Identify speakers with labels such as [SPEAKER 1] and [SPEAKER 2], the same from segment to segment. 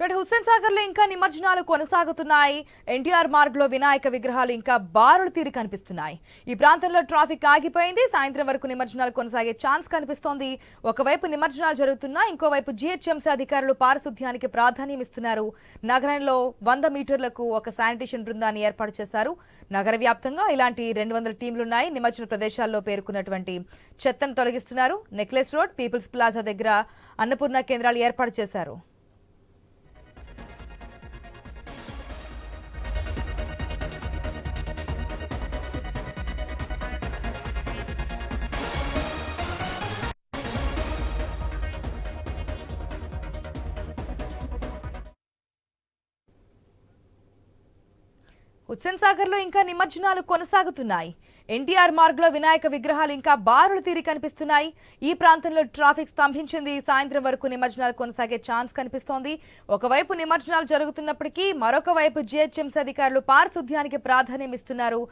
[SPEAKER 1] Right Hussain సాగర్లో ఇంకా నిమజ్జనాలు కొనసాగుతున్నాయి. ఎన్టీఆర్ మార్గ్లో వినాయక విగ్రహాలు ఇంకా బారులు తీరి కనిపిస్తున్నాయి. ఈ ప్రాంతంలో ట్రాఫిక్ ఆగిపోయింది. సాయంత్రం వరకు నిమజ్జనాలు కొనసాగే ఛాన్స్ కనిపిస్తోంది. ఒకవైపు నిమజ్జనాలు జరుగుతున్నా ఇంకోవైపు జీహెచ్ఎంసీ అధికారులు పారిశుద్ధ్యానికి ప్రాధాన్యం ఇస్తున్నారు. నగరంలో వంద మీటర్లకు ఒక శానిటేషన్ బృందాన్ని ఏర్పాటు చేశారు. నగర వ్యాప్తంగా ఇలాంటి రెండు వందల టీంలున్నాయి. నిమజ్జన ప్రదేశాల్లో పేర్కొన్నటువంటి చెత్తను తొలగిస్తున్నారు. నెక్లెస్ రోడ్ పీపుల్స్ ప్లాజా దగ్గర అన్నపూర్ణ కేంద్రాలు ఏర్పాటు చేశారు. హుస్సేన్ సాగర్లో ఇంకా నిమజ్జనాలు కొనసాగుతున్నాయి. ఎన్టీఆర్ మార్గ్లో వినాయక విగ్రహాలు ఇంకా బారులు తీరి కనిపిస్తున్నాయి. ఈ ప్రాంతంలో ట్రాఫిక్ స్తంభించింది. సాయంత్రం వరకు నిమజ్జనాలు కొనసాగే ఛాన్స్ కనిపిస్తోంది. ఒకవైపు నిమజ్జనాలు జరుగుతున్నప్పటికీ మరొక వైపు జీహెచ్ఎంసీ అధికారులు పారిశుద్ధ్యానికి ప్రాధాన్యం ఇస్తున్నారు.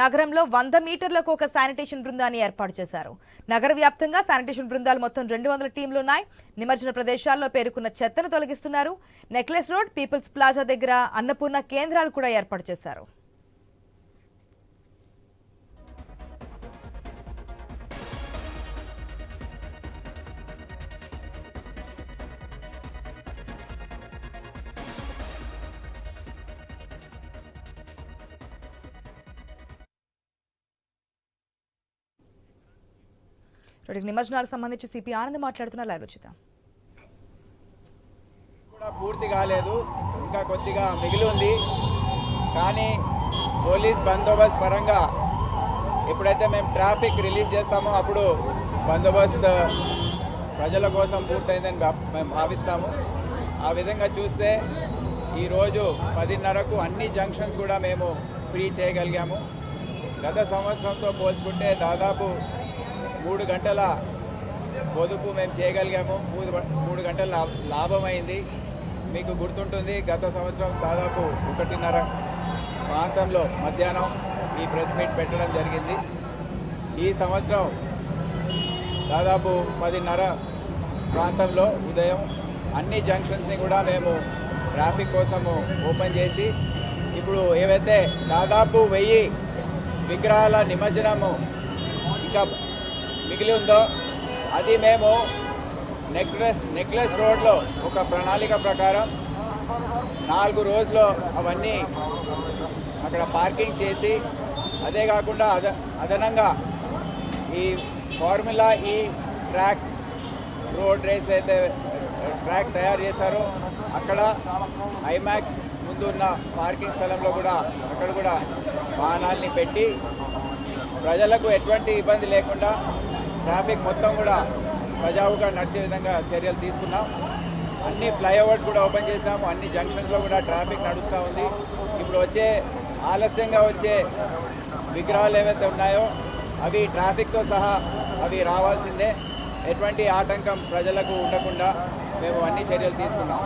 [SPEAKER 1] నగరంలో వంద మీటర్లకు ఒక శానిటేషన్ బృందాన్ని ఏర్పాటు చేశారు. నగర వ్యాప్తంగా శానిటేషన్ బృందాలు మొత్తం రెండు వందల టీంలున్నాయి నిమజ్జన ప్రదేశాల్లో పేరుకున్న చెత్తను తొలగిస్తున్నారు. నెక్లెస్ రోడ్ పీపుల్స్ ప్లాజా దగ్గర అన్నపూర్ణ కేంద్రాలు కూడా ఏర్పాటు చేశారు. ఇప్పటికి నిమజ్జనాలకు సంబంధించి సిపి ఆనంద్ మాట్లాడుతున్నారు. లైవ్ చూద్దాం.
[SPEAKER 2] కూడా పూర్తి కాలేదు. ఇంకా కొద్దిగా మిగిలి ఉంది. కానీ పోలీస్ బందోబస్తు పరంగా ఎప్పుడైతే మేము ట్రాఫిక్ రిలీజ్ చేస్తామో అప్పుడు బందోబస్తు ప్రజల కోసం పూర్తయిందని మేము భావిస్తాము. ఆ విధంగా చూస్తే ఈరోజు పదిన్నరకు అన్ని జంక్షన్స్ కూడా మేము ఫ్రీ చేయగలిగాము. గత సంవత్సరంతో పోల్చుకుంటే దాదాపు మూడు గంటల పొదుపు మేము చేయగలిగాము. మూడు మూడు గంటల లాభ లాభం అయింది మీకు గుర్తుంటుంది గత సంవత్సరం దాదాపు ఒకటిన్నర ప్రాంతంలో మధ్యాహ్నం ఈ ప్రెస్ మీట్ పెట్టడం జరిగింది. ఈ సంవత్సరం దాదాపు పదిన్నర ప్రాంతంలో ఉదయం అన్ని జంక్షన్స్ని కూడా మేము ట్రాఫిక్ కోసము ఓపెన్ చేసి ఇప్పుడు ఏవైతే దాదాపు వెయ్యి విగ్రహాల నిమజ్జనము ఇంకా మిగిలి ఉందో అది మేము నెక్లెస్ నెక్లెస్ రోడ్లో ఒక ప్రణాళిక ప్రకారం నాలుగు రోజులు అవన్నీ అక్కడ పార్కింగ్ చేసి అదే కాకుండా అద అదనంగా ఈ formula E track road race అయితే ట్రాక్ తయారు చేశారో అక్కడ ఐమాక్స్ ముందు ఉన్న పార్కింగ్ స్థలంలో కూడా అక్కడ కూడా వాహనాల్ని పెట్టి ప్రజలకు ఎటువంటి ఇబ్బంది లేకుండా ట్రాఫిక్ మొత్తం కూడా సజావుగా నడిచే విధంగా చర్యలు తీసుకున్నాం. అన్ని ఫ్లైఓవర్స్ కూడా ఓపెన్ చేశాము. అన్ని జంక్షన్స్లో కూడా ట్రాఫిక్ నడుస్తూ ఉంది. ఇప్పుడు వచ్చే ఆలస్యంగా వచ్చే విగ్రహాలు ఏవైతే ఉన్నాయో అవి ట్రాఫిక్తో సహా అవి రావాల్సిందే. ఎటువంటి ఆటంకం ప్రజలకు ఉండకుండా మేము అన్ని చర్యలు తీసుకున్నాం.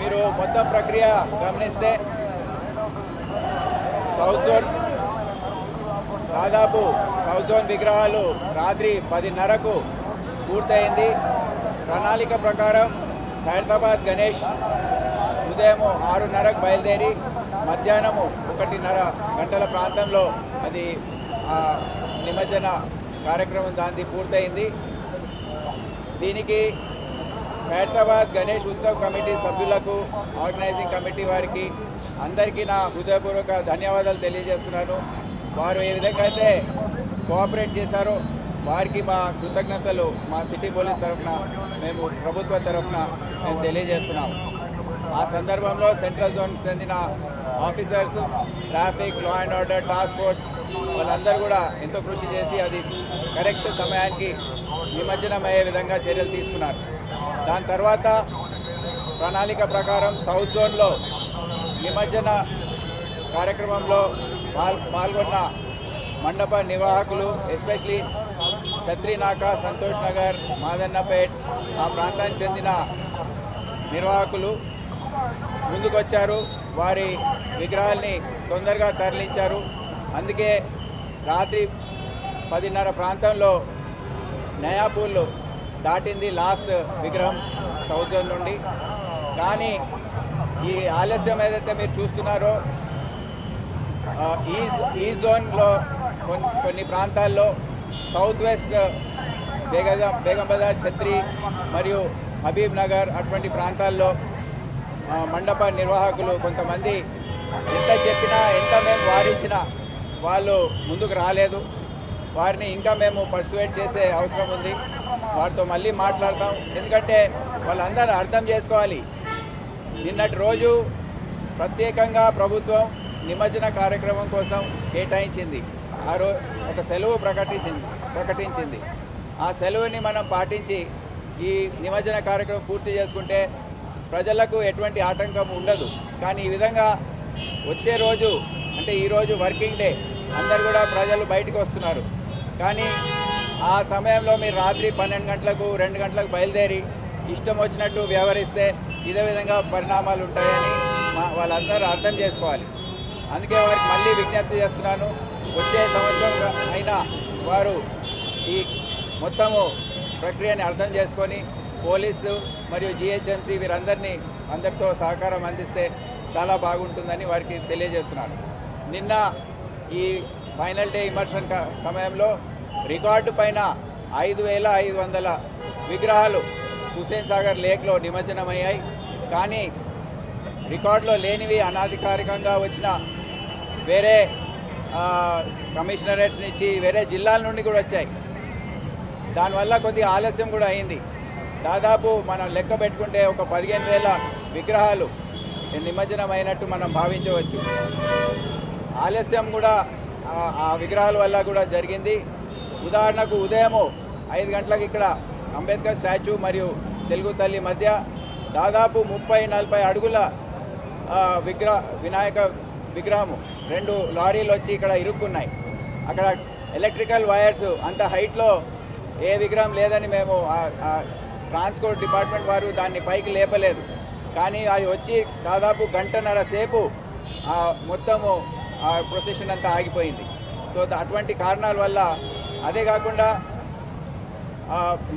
[SPEAKER 2] మీరు మొత్తం ప్రక్రియ గమనిస్తే సౌత్ జోన్ దాదాపు సౌత్ జోన్ విగ్రహాలు రాత్రి పదిన్నరకు పూర్తయింది. ప్రణాళిక ప్రకారం హైదరాబాద్ గణేష్ ఉదయం ఆరున్నరకు బయలుదేరి మధ్యాహ్నము ఒకటిన్నర గంటల ప్రాంతంలో అది ఆ, నిమజ్జన కార్యక్రమం దాంది పూర్తయింది. దీనికి హైదరాబాద్ గణేష్ ఉత్సవ్ కమిటీ సభ్యులకు ఆర్గనైజింగ్ కమిటీ వారికి అందరికీ నా హృదయపూర్వక ధన్యవాదాలు తెలియజేస్తున్నాను. వారు ఏ విధంగా అయితే కోఆపరేట్ చేశారో వారికి మా కృతజ్ఞతలు మా సిటీ పోలీస్ తరఫున మేము ప్రభుత్వ తరఫున మేము తెలియజేస్తున్నాం. ఆ సందర్భంలో సెంట్రల్ జోన్ చెందిన officers traffic law and order task force వాళ్ళందరూ కూడా ఎంతో కృషి చేసి అది కరెక్ట్ సమయానికి నిమజ్జనం అయ్యే విధంగా చర్యలు తీసుకున్నారు. దాని తర్వాత ప్రణాళిక ప్రకారం సౌత్ జోన్లో నిమజ్జన కార్యక్రమంలో పాల్గొన్న మండప నిర్వాహకులు ఎస్పెషలీ ఛత్రినాక సంతోష్ నగర్ మాదన్నపేట్ ఆ ప్రాంతానికి చెందిన నిర్వాహకులు ముందుకొచ్చారు. వారి విగ్రహాల్ని తొందరగా తరలించారు. అందుకే రాత్రి పదిన్నర ప్రాంతంలో నయాపూల్ దాటింది లాస్ట్ విగ్రహం సౌత్ నుండి. కానీ ఈ ఆలస్యం ఏదైతే మీరు చూస్తున్నారో ఈ ఈ జోన్లో కొన్ని కొన్ని ప్రాంతాల్లో సౌత్ వెస్ట్ బేగజా బేగం బజార్ ఛత్రి మరియు హబీబ్ నగర్ అటువంటి ప్రాంతాల్లో మండప నిర్వాహకులు కొంతమంది ఎంత చెప్పినా ఎంత మేము వారించినా వాళ్ళు ముందుకు రాలేదు. వారిని ఇంకా మేము పర్సువేట్ చేసే అవసరం ఉంది. వారితో మళ్ళీ మాట్లాడతాం. ఎందుకంటే వాళ్ళందరూ అర్థం చేసుకోవాలి. నిన్నటి రోజు ప్రత్యేకంగా ప్రభుత్వం నిమజ్జన కార్యక్రమం కోసం కేటాయించింది. ఆ రో ఒక సెలవు ప్రకటించింది ప్రకటించింది. ఆ సెలవుని మనం పాటించి ఈ నిమజ్జన కార్యక్రమం పూర్తి చేసుకుంటే ప్రజలకు ఎటువంటి ఆటంకం ఉండదు. కానీ ఈ విధంగా వచ్చే రోజు అంటే ఈరోజు వర్కింగ్ డే అందరు కూడా ప్రజలు బయటకు వస్తున్నారు. కానీ ఆ సమయంలో మీరు రాత్రి పన్నెండు గంటలకు రెండు గంటలకు బయలుదేరి ఇష్టం వచ్చినట్టు వ్యవహరిస్తే ఇదే విధంగా పరిణామాలు ఉంటాయని మా వాళ్ళందరూ అర్థం చేసుకోవాలి. అందుకే వారికి మళ్ళీ విజ్ఞప్తి చేస్తున్నాను. వచ్చే సంవత్సరం అయినా వారు ఈ మొత్తము ప్రక్రియని అర్థం చేసుకొని పోలీసు మరియు జిహెచ్ఎంసీ వీరందరినీ అందరితో సహకారం అందిస్తే చాలా బాగుంటుందని వారికి తెలియజేస్తున్నాను. నిన్న ఈ ఫైనల్ డే ఇమర్షన్ క- సమయంలో రికార్డు పైన ఐదు వేల ఐదు వందల విగ్రహాలు హుసేన్ సాగర్ లేక్లో నిమజ్జనమయ్యాయి. కానీ రికార్డులో లేనివి అనాధికారికంగా వచ్చిన వేరే కమిషనరేట్స్ నుంచి వేరే జిల్లాల నుండి కూడా వచ్చాయి. దానివల్ల కొద్దిగా ఆలస్యం కూడా అయింది. దాదాపు మనం లెక్క పెట్టుకుంటే ఒక పదిహేను వేల విగ్రహాలు నిమజ్జనం అయినట్టు మనం భావించవచ్చు. ఆలస్యం కూడా ఆ- విగ్రహాల వల్ల కూడా జరిగింది. ఉదాహరణకు ఉదయము ఐదు గంటలకు ఇక్కడ అంబేద్కర్ స్టాచ్యూ మరియు తెలుగు తల్లి మధ్య దాదాపు ముప్పై నలభై అడుగుల విగ్రహ వినాయక విగ్రహము రెండు లారీలు వచ్చి ఇక్కడ ఇరుక్కున్నాయి. అక్కడ ఎలక్ట్రికల్ వైర్స్ అంత హైట్లో ఏ విగ్రహం లేదని మేము ట్రాన్స్పోర్ట్ డిపార్ట్మెంట్ వారు దాన్ని పైకి లేపలేదు. కానీ అది వచ్చి దాదాపు గంటన్నర సేపు ఆ మొత్తము ఆ ప్రొసెషన్ అంతా ఆగిపోయింది. సో అటువంటి కారణాల వల్ల అదే కాకుండా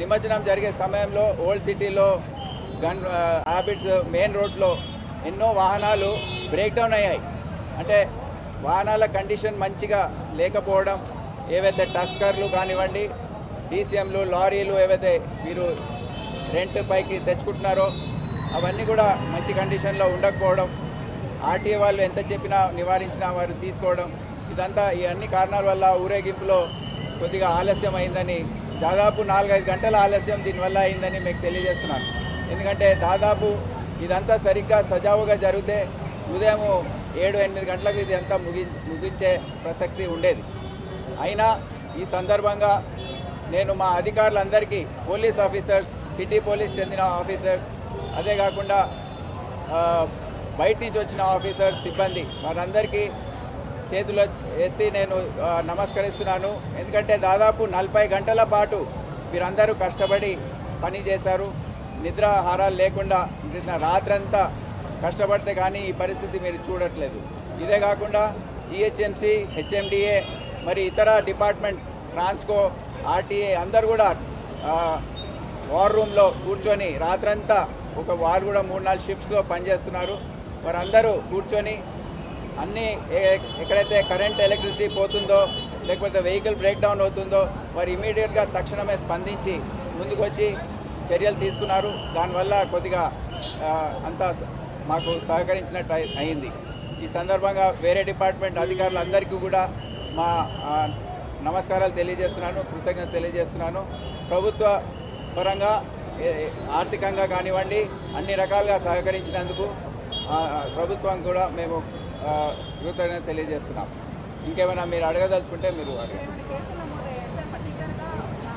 [SPEAKER 2] నిమజ్జనం జరిగే సమయంలో ఓల్డ్ సిటీలో గన్ హ్యాబిట్స్ మెయిన్ రోడ్లో ఎన్నో వాహనాలు బ్రేక్ డౌన్ అయ్యాయి. అంటే వాహనాల కండిషన్ మంచిగా లేకపోవడం ఏవైతే టస్కర్లు కానివ్వండి డీసీఎంలు లారీలు ఏవైతే మీరు రెంట్ పైకి తెచ్చుకుంటున్నారో అవన్నీ కూడా మంచి కండిషన్లో ఉండకపోవడం ఆర్టీఏ వాళ్ళు ఎంత చెప్పినా నివారించినా వారు తీసుకోవడం ఇదంతా ఈ అన్ని కారణాల వల్ల ఊరేగింపులో కొద్దిగా ఆలస్యం అయిందని దాదాపు నాలుగైదు గంటల ఆలస్యం దీనివల్ల అయిందని మీకు తెలియజేస్తున్నాను. ఎందుకంటే దాదాపు ఇదంతా సరిగ్గా సజావుగా జరిగితే ఉదయం ఏడు ఎనిమిది గంటలకు ఇది అంతా ముగి ముగించే ప్రసక్తి ఉండేది. అయినా ఈ సందర్భంగా నేను మా అధికారులందరికీ పోలీస్ ఆఫీసర్స్ సిటీ పోలీస్ చెందిన ఆఫీసర్స్ అదే కాకుండా బయట నుంచి వచ్చిన ఆఫీసర్స్ సిబ్బంది వారందరికీ చేతులు ఎత్తి నేను నమస్కరిస్తున్నాను. ఎందుకంటే దాదాపు నలభై గంటల పాటు మీరందరూ కష్టపడి పని చేశారు. నిద్రాహారాలు లేకుండా నిన్న రాత్రంతా కష్టపడితే కానీ ఈ పరిస్థితి మీరు చూడట్లేదు. ఇదే కాకుండా జిహెచ్ఎంసీ హెచ్ఎండిఏ మరి ఇతర డిపార్ట్మెంట్ ట్రాన్స్కో ఆర్టీఏ అందరు కూడా వార్ రూమ్లో కూర్చొని రాత్రంతా ఒక వారు కూడా మూడు నాలుగు షిఫ్ట్స్లో పనిచేస్తున్నారు. వారందరూ కూర్చొని అన్నీ ఎక్కడైతే కరెంట్ ఎలక్ట్రిసిటీ పోతుందో లేకపోతే వెహికల్ బ్రేక్ డౌన్ అవుతుందో వారు ఇమీడియట్గా తక్షణమే స్పందించి ముందుకొచ్చి చర్యలు తీసుకున్నారు. దానివల్ల కొద్దిగా అంతా మాకు సహకరించినట్టు అయింది. ఈ సందర్భంగా వేరే డిపార్ట్మెంట్ అధికారులందరికీ కూడా మా నమస్కారాలు తెలియజేస్తున్నాను కృతజ్ఞత తెలియజేస్తున్నాను. ప్రభుత్వ పరంగా ఆర్థికంగా కానివ్వండి అన్ని రకాలుగా సహకరించినందుకు ప్రభుత్వం కూడా మేము కృతజ్ఞత తెలియజేస్తున్నాం. ఇంకేమైనా మీరు అడగదలుచుకుంటే మీరు అడగండి
[SPEAKER 3] ఏమైనా కేసులు నమోదయ్యాయి సార్ పర్టికులర్గా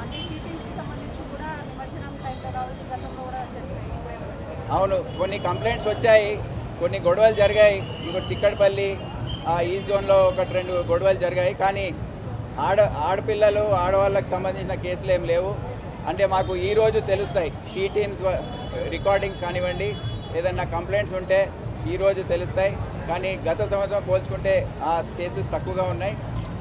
[SPEAKER 3] అంటే షీటింగ్స్కి సంబంధించి కూడా నిమజ్జనం టైంలో కావచ్చు గతంలో కూడా జరిగినాయి ఉపయోగపడ్డాయి
[SPEAKER 2] అవును కొన్ని కంప్లైంట్స్ వచ్చాయి కొన్ని గొడవలు జరిగాయి. ఇంకో చిక్కడపల్లి ఆ ఈ జోన్లో ఒకటి రెండు గొడవలు జరిగాయి. కానీ ఆడ ఆడపిల్లలు ఆడవాళ్ళకి సంబంధించిన కేసులు ఏం లేవు. అంటే మాకు ఈరోజు తెలుస్తాయి. షీ టీమ్స్ రికార్డింగ్స్ కానివ్వండి ఏదన్నా కంప్లైంట్స్ ఉంటే ఈరోజు తెలుస్తాయి. కానీ గత సంవత్సరం పోల్చుకుంటే ఆ కేసెస్ తక్కువగా ఉన్నాయి.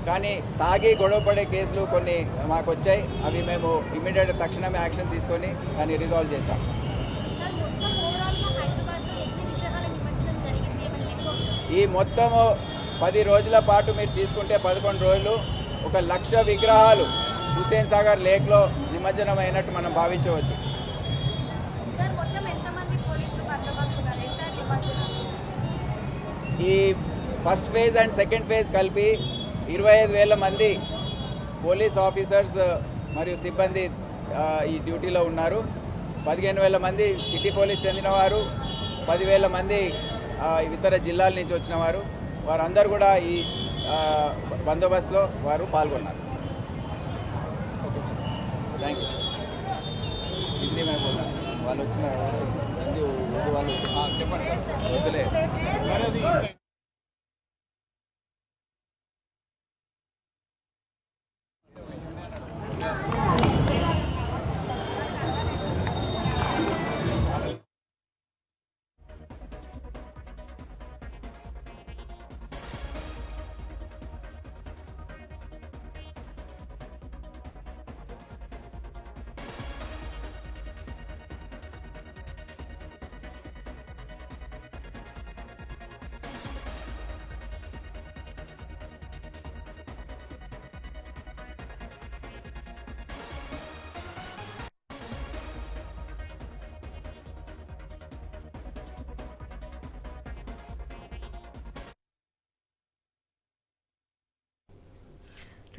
[SPEAKER 2] కానీ తాగి గొడవ పడే కేసులు కొన్ని మాకు వచ్చాయి. అవి మేము ఇమీడియట్ తక్షణమే యాక్షన్ తీసుకొని దాన్ని రిజాల్వ్ చేస్తాం
[SPEAKER 3] సార్ మొత్తం ఓవరాల్గా హైదరాబాద్లో ఎన్ని విగ్రహాల నిమజ్జనం
[SPEAKER 2] ఈ మొత్తము పది రోజుల పాటు మీరు తీసుకుంటే పదకొండు రోజులు ఒక లక్ష విగ్రహాలు హుసేన్ సాగర్ లేక్లో నిమజ్జనం అయినట్టు మనం భావించవచ్చు. ఈ first phase and second phase కలిపి ఇరవై ఐదు వేల మంది పోలీస్ ఆఫీసర్స్ మరియు సిబ్బంది ఈ డ్యూటీలో ఉన్నారు. పదిహేను వేల మంది సిటీ పోలీస్ చెందిన వారు పదివేల మంది ఇతర జిల్లాల నుంచి వచ్చిన వారు వారందరూ కూడా ఈ బందోబస్తులో వారు పాల్గొన్నారు. థ్యాంక్ యూ హిందీ మేము వాళ్ళు వచ్చిన హిందీ వాళ్ళు చెప్పండి వద్దులే.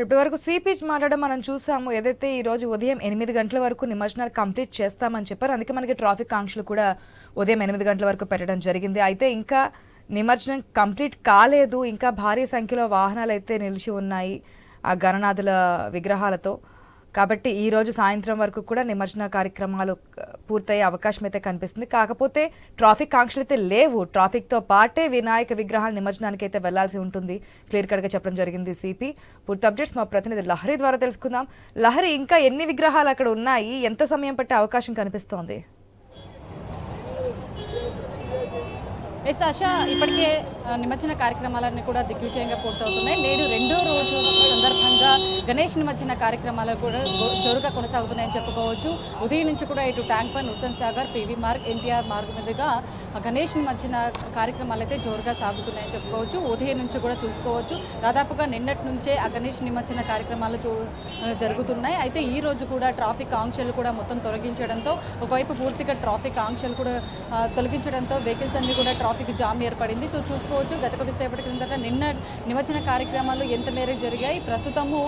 [SPEAKER 1] ఇప్పటి వరకు సిపిచ్ మాట్లాడడం మనం చూసాము. ఏదైతే ఈ రోజు ఉదయం ఎనిమిది గంటల వరకు నిమజ్జనాలు కంప్లీట్ చేస్తామని చెప్పారు. అందుకే మనకి ట్రాఫిక్ ఆంక్షలు కూడా ఉదయం ఎనిమిది గంటల వరకు పెట్టడం జరిగింది. అయితే ఇంకా నిమజ్జనం కంప్లీట్ కాలేదు. ఇంకా భారీ సంఖ్యలో వాహనాలు అయితే నిలిచి ఉన్నాయి ఆ గణనాథుల విగ్రహాలతో. కాబట్టి ఈ రోజు సాయంత్రం వరకు కూడా నిమజ్జన కార్యక్రమాలు పూర్తయ్యే అవకాశం అయితే కనిపిస్తుంది. కాకపోతే ట్రాఫిక్ ఆంక్షలు అయితే లేవు. ట్రాఫిక్తో పాటే వినాయక విగ్రహాల నిమజ్జనానికి అయితే వెళ్ళాల్సి ఉంటుంది. క్లియర్ కట్గా చెప్పడం జరిగింది సిపి. పూర్తి అప్డేట్స్ మా ప్రతినిధి లహరి ద్వారా తెలుసుకుందాం. లహరి ఇంకా ఎన్ని విగ్రహాలు అక్కడ ఉన్నాయి? ఎంత సమయం పట్టే అవకాశం కనిపిస్తోంది?
[SPEAKER 4] ఎస్ ఆశ ఇప్పటికే నిమజ్జన కార్యక్రమాలన్నీ కూడా దిగ్విజయంగా పూర్తవుతున్నాయి. నేడు రెండో రోజు సందర్భంగా గణేష్ నిమజ్జన కార్యక్రమాలు కూడా జోరుగా కొనసాగుతున్నాయని చెప్పుకోవచ్చు. ఉదయం నుంచి కూడా ఇటు ట్యాంక్ పన్ హుస్సేన్ సాగర్ పివి మార్గ్ ఎన్టీఆర్ మార్గ్ మీదుగా గణేష్ నిమజ్జన కార్యక్రమాలు అయితే జోరుగా సాగుతున్నాయని చెప్పుకోవచ్చు. ఉదయం నుంచి కూడా చూసుకోవచ్చు. దాదాపుగా నిన్నటి నుంచే ఆ గణేష్ నిమజ్జన కార్యక్రమాలు చూ జరుగుతున్నాయి. అయితే ఈ రోజు కూడా ట్రాఫిక్ ఆంక్షలు కూడా మొత్తం తొలగించడంతో ఒకవైపు పూర్తిగా ట్రాఫిక్ ఆంక్షలు కూడా తొలగించడంతో వెహికల్స్ అన్ని కూడా ట్రాఫిక్ జామ్ ఏర్పడింది. సో చూసుకోవచ్చు గత కొద్దిసేపటి క్రిందట నిన్న నిమజ్జన కార్యక్రమాలు ఎంత మేరకు జరిగాయి? ప్రస్తుతము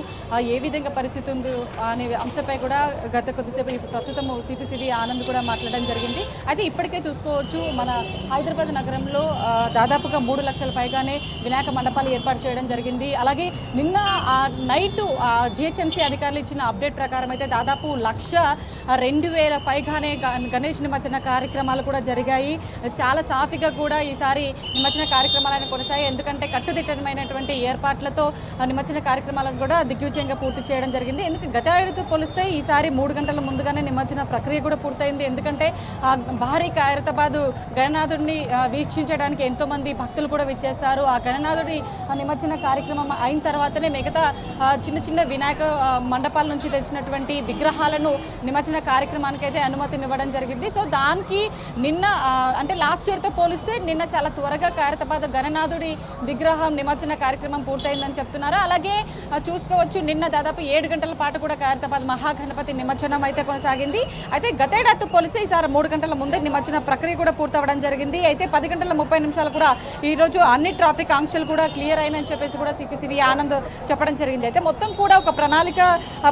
[SPEAKER 4] ఏ విధంగా పరిస్థితి ఉంది అనే అంశంపై కూడా గత కొద్దిసేపు ప్రస్తుతము సిపిసిడి ఆనంద్ కూడా మాట్లాడడం జరిగింది. అయితే ఇప్పటికే చూసుకోవచ్చు మన హైదరాబాద్ నగరంలో దాదాపుగా మూడు లక్షల పైగానే వినాయక మండపాలు ఏర్పాటు చేయడం జరిగింది. అలాగే నిన్న ఆ నైట్ జిహెచ్ఎంసీ అధికారులు ఇచ్చిన అప్డేట్ ప్రకారం అయితే దాదాపు లక్ష రెండు వేల పైగానే గణేష్ నిమజ్జన కార్యక్రమాలు కూడా జరిగాయి. చాలా సాఫీగా కూడా ఈసారి నిమజ్జన కార్యక్రమాలను కొనసాగాయి. ఎందుకంటే కట్టుదిట్టమైనటువంటి ఏర్పాట్లతో నిమజ్జన కార్యక్రమాలను కూడా దిగ్విజయంగా పూర్తి చేయడం జరిగింది. ఎందుకంటే గత ఏడుతో పోలిస్తే ఈసారి మూడు గంటల ముందుగానే నిమజ్జన ప్రక్రియ కూడా పూర్తయింది. ఎందుకంటే ఆ భారీ ఖైరతాబాద్ గణనాథుడిని వీక్షించడానికి ఎంతోమంది భక్తులు కూడా విచ్చేస్తారు. ఆ గణనాథుడి ఆ నిమజ్జన కార్యక్రమం అయిన తర్వాతనే మిగతా చిన్న చిన్న వినాయక మండపాల నుంచి తెచ్చినటువంటి విగ్రహాలను నిమజ్జన కార్యక్రమానికి అయితే అనుమతినివ్వడం జరిగింది. సో దానికి నిన్న అంటే లాస్ట్ ఇయర్తో పోలిస్తే నిన్న చాలా త్వరగా ఖైరతాబాద్ గణనాథుడి విగ్రహం నిమజ్జన కార్యక్రమం పూర్తయిందని చెప్తున్నారు. అలాగే చూసుకోవచ్చు నిన్న దాదాపు ఏడు గంటల పాటు కూడా ఖైరతాబాద్ మహాగణపతి నిమజ్జనం అయితే కొనసాగింది. అయితే గతేడాదితో పోలిస్తే ఈసారి మూడు గంటల ముందే నిమజ్జన ప్రక్రియ కూడా పూర్తవడం జరిగింది. అయితే పది గంటల ముప్పై నిమిషాలు కూడా ఈ రోజు అన్ని ట్రాఫిక్ ఆంక్షలు కూడా క్లియర్ అయినని చెప్పేసి కూడా సిపిసివి ఆనంద్ చెప్పడం జరిగింది. అయితే మొత్తం కూడా ఒక ప్రణాళిక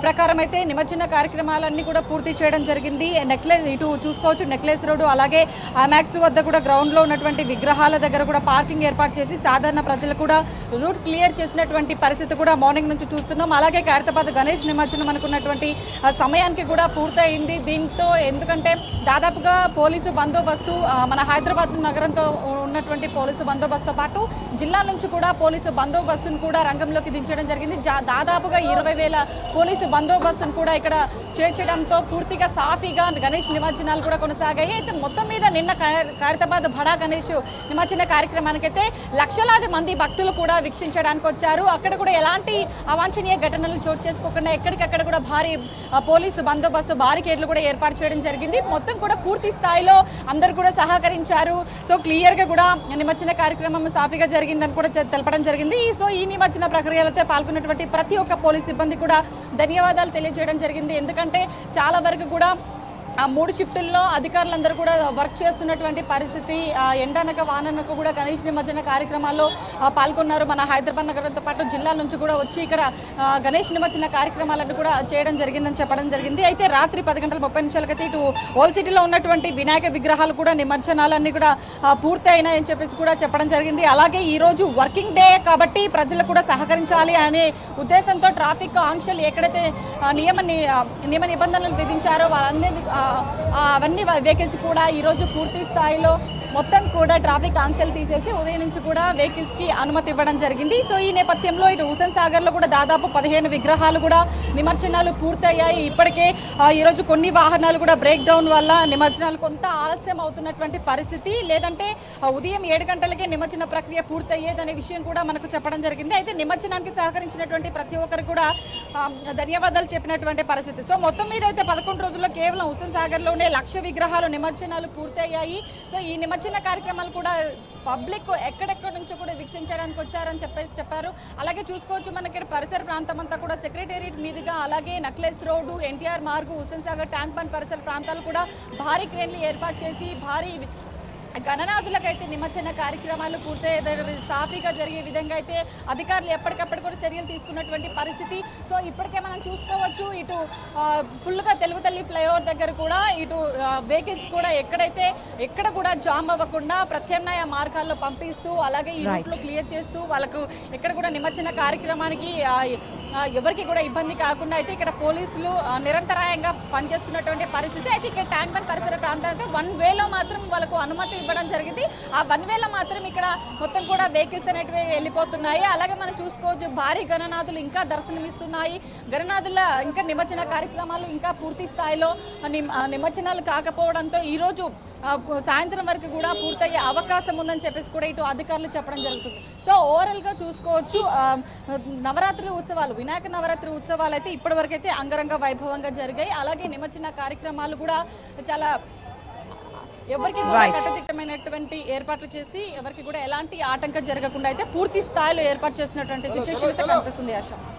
[SPEAKER 4] ప్రకారం అయితే నిమజ్జన కార్యక్రమాలన్నీ కూడా పూర్తి చేయడం జరిగింది. నెక్లెస్ ఇటు చూసుకోవచ్చు నెక్లెస్ రోడ్డు అలాగే మ్యాక్స్ వద్ద కూడా గ్రౌండ్లో ఉన్నటువంటి విగ్రహాల దగ్గర కూడా పార్కింగ్ ఏర్పాటు చేసి సాధారణ ప్రజలు కూడా రూట్ క్లియర్ చేసినటువంటి పరిస్థితి కూడా మార్నింగ్ నుంచి చూస్తున్నాం. అలాగే ఖైరతాబాద్ గణేష్ నిమజ్జనం అనుకున్నటువంటి సమయానికి కూడా పూర్తయింది. దీంతో ఎందుకంటే దాదాపుగా పోలీసు బందోబస్తు మన హైదరాబాద్ నగరంతో ఉన్నటువంటి పోలీసు బందోబస్తుతో పాటు జిల్లా నుంచి కూడా పోలీసు బందోబస్తును కూడా రంగంలోకి దించడం జరిగింది. దాదాపుగా ఇరవై వేల పోలీసు బందోబస్తును కూడా ఇక్కడ చేర్చడంతో పూర్తిగా సాఫీగా గణేష్ నిమజ్జనాలు కూడా కొనసాగాయి. అయితే మొత్తం మీద నిన్న ఖైరతాబాద్ బడా గణేష్ నిమజ్జన కార్యక్రమానికి అయితే లక్షలాది మంది భక్తులు కూడా వీక్షించడానికి వచ్చారు. అక్కడ కూడా ఎలాంటి అవాంఛనీయ ఘటనలు చోటు చేసుకోకుండా ఎక్కడికక్కడ కూడా భారీ పోలీసు బందోబస్తు బారికేడ్లు కూడా ఏర్పాటు చేయడం జరిగింది. మొత్తం కూడా పూర్తి స్థాయిలో అందరు కూడా నిర్వహించారు. సో క్లియర్గా కూడా నిమజ్జన కార్యక్రమం సాఫీగా జరిగిందని కూడా తెలపడం జరిగింది. సో ఈ నిమజ్జన ప్రక్రియలతో పాల్గొన్నటువంటి ప్రతి ఒక్క పోలీస్ సిబ్బంది కూడా ధన్యవాదాలు తెలియజేయడం జరిగింది. ఎందుకంటే చాలా వరకు కూడా ఆ మూడు షిఫ్టుల్లో అధికారులందరూ కూడా వర్క్ చేస్తున్నటువంటి పరిస్థితి ఎండానక ఎండనక వాననక కూడా గణేష్ నిమజ్జన కార్యక్రమాల్లో పాల్గొన్నారు. మన హైదరాబాద్ నగరంతో పాటు జిల్లాల నుంచి కూడా వచ్చి ఇక్కడ గణేష్ నిమజ్జన కార్యక్రమాలను కూడా చేయడం జరిగిందని చెప్పడం జరిగింది. అయితే రాత్రి పది గంటల ముప్పై నిమిషాలకైతే ఇటు ఓల్డ్ సిటీలో ఉన్నటువంటి వినాయక విగ్రహాలు కూడా నిమజ్జనాలన్నీ కూడా పూర్తి అయినాయని చెప్పేసి కూడా చెప్పడం జరిగింది. అలాగే ఈరోజు వర్కింగ్ డే కాబట్టి ప్రజలు కూడా సహకరించాలి అనే ఉద్దేశంతో ట్రాఫిక్ ఆంక్షలు ఎక్కడైతే నియమ ని- నియమ నిబంధనలు విధించారో వాళ్ళన్నీ అవన్నీ వేకెన్సీ కూడా ఈరోజు పూర్తి స్థాయిలో మొత్తం కూడా ట్రాఫిక్ ఆంక్షలు తీసేసి ఉదయం నుంచి కూడా వెహికల్స్కి అనుమతి ఇవ్వడం జరిగింది. సో ఈ నేపథ్యంలో ఇటు హుసేన్ సాగర్లో కూడా దాదాపు పదిహేను విగ్రహాలు కూడా నిమజ్జనాలు పూర్తయ్యాయి. ఇప్పటికే ఈరోజు కొన్ని వాహనాలు కూడా బ్రేక్ డౌన్ వల్ల నిమజ్జనాలు కొంత ఆలస్యం అవుతున్నటువంటి పరిస్థితి. లేదంటే ఉదయం ఏడు గంటలకే నిమజ్జన ప్రక్రియ పూర్తయ్యేదనే విషయం కూడా మనకు చెప్పడం జరిగింది. అయితే నిమజ్జనానికి సహకరించినటువంటి ప్రతి ఒక్కరు కూడా ధన్యవాదాలు చెప్పినటువంటి పరిస్థితి. సో మొత్తం మీద అయితే పదకొండు రోజుల్లో కేవలం హుసేన్ సాగర్లోనే లక్ష విగ్రహాలు నిమజ్జనాలు పూర్తయ్యాయి. సో ఈ నిమజ్జన చిన్న కార్యక్రమాలు కూడా పబ్లిక్ ఎక్కడెక్కడ నుంచో కూడా వీక్షించడానికి వచ్చారని చెప్పేసి చెప్పారు. అలాగే చూసుకోవచ్చు మనకి ఇక్కడ పరిసర ప్రాంతం అంతా కూడా సెక్రటేరియట్ మీదుగా అలాగే necklace road NTR Marg Hussain Sagar tank bund పరిసర ప్రాంతాలు కూడా భారీ క్రేన్లు ఏర్పాటు చేసి భారీ గణనాథులకైతే నిమజ్జన కార్యక్రమాలు పూర్తయ్యే సాఫీగా జరిగే విధంగా అయితే అధికారులు ఎప్పటికప్పుడు కూడా చర్యలు తీసుకున్నటువంటి పరిస్థితి సో ఇప్పటికే మనం చూసుకోవచ్చు ఇటు ఫుల్గా తెలుగు తల్లి ఫ్లైఓవర్ దగ్గర కూడా ఇటు వెహికల్స్ కూడా ఎక్కడైతే ఎక్కడ కూడా జామ్ అవ్వకుండా ప్రత్యామ్నాయ మార్గాల్లో పంపిస్తూ అలాగే ఈ. రూట్లో క్లియర్ చేస్తూ వాళ్ళకు ఎక్కడ కూడా నిమజ్జన కార్యక్రమానికి ఎవరికి కూడా ఇబ్బంది కాకుండా అయితే ఇక్కడ పోలీసులు నిరంతరాయంగా పనిచేస్తున్నటువంటి పరిస్థితి. అయితే ఇక్కడ ట్యాంక్ బండ్ పరిసర అయితే వన్ వేలో మాత్రం వాళ్ళకు అనుమతి ఇవ్వడం జరిగింది. ఆ వన్ వేలో మాత్రం ఇక్కడ మొత్తం కూడా వెహికల్స్ అనేటివి వెళ్ళిపోతున్నాయి. అలాగే మనం చూసుకోవచ్చు భారీ గణనాథులు ఇంకా దర్శనమిస్తున్నాయి. గణనాథుల ఇంకా నిమజ్జన కార్యక్రమాలు ఇంకా పూర్తి స్థాయిలో నిమజ్జనాలు కాకపోవడంతో ఈరోజు సాయంత్రం వరకు కూడా పూర్తయ్యే అవకాశం ఉందని చెప్పేసి కూడా ఇటు అధికారులు చెప్పడం జరుగుతుంది. సో ఓవరాల్గా చూసుకోవచ్చు నవరాత్రి ఉత్సవాలు వినాయక నవరాత్రి ఉత్సవాలు అయితే ఇప్పటివరకు అయితే అంగరంగ వైభవంగా జరిగాయి. అలాగే నిమజ్జన కార్యక్రమాలు కూడా చాలా ఎవరికి. కట్టుదిట్టమైనటువంటి ఏర్పాట్లు చేసి ఎవరికి కూడా ఎలాంటి ఆటంకం జరగకుండా అయితే పూర్తి స్థాయిలో ఏర్పాటు చేసినటువంటి సిచ్యువేషన్ అయితే కనిపిస్తుంది ఆశ.